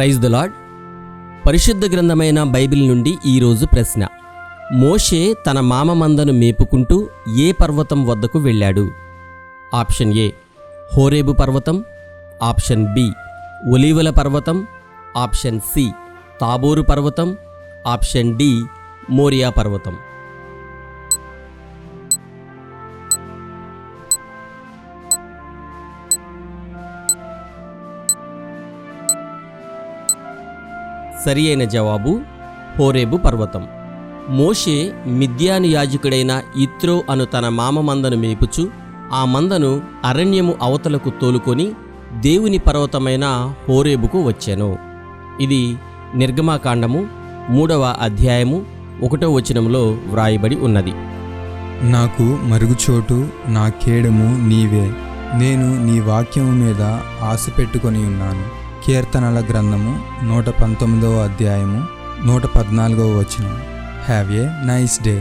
Praise the lord పరిశుద్ధ గ్రంథమైన Bible నుండి ఈరోజు ప్రశ్న. మోషే తన మామ మందను మేపుకుంటూ ఏ పర్వతం వద్దకు వెళ్ళాడు? ఆప్షన్ ఏ హోరేబు పర్వతం. ఆప్షన్ బి ఒలీవల పర్వతం. ఆప్షన్ సి తాబోరు పర్వతం. ఆప్షన్ డి మోరియా పర్వతం. సరి అయిన జవాబు హోరేబు పర్వతం. మోషే మిద్యాను యాజకుడైన ఇత్రో అను తన మామ మందను మేపుచు ఆ మందను అరణ్యము అవతలకు తోలుకొని దేవుని పర్వతమైన హోరేబుకు వచ్చాను. ఇది నిర్గమాకాండము మూడవ అధ్యాయము ఒకటో వచనంలో వ్రాయబడి ఉన్నది. నాకు మరుగుచోటు నా కేడము నీవే. నేను నీ వాక్యము మీద ఆశ పెట్టుకొని ఉన్నాను. కీర్తనల గ్రంథము నూట పంతొమ్మిదవ అధ్యాయము నూట పద్నాలుగవ వచనం హ్యావ్ ఏ నైస్ డే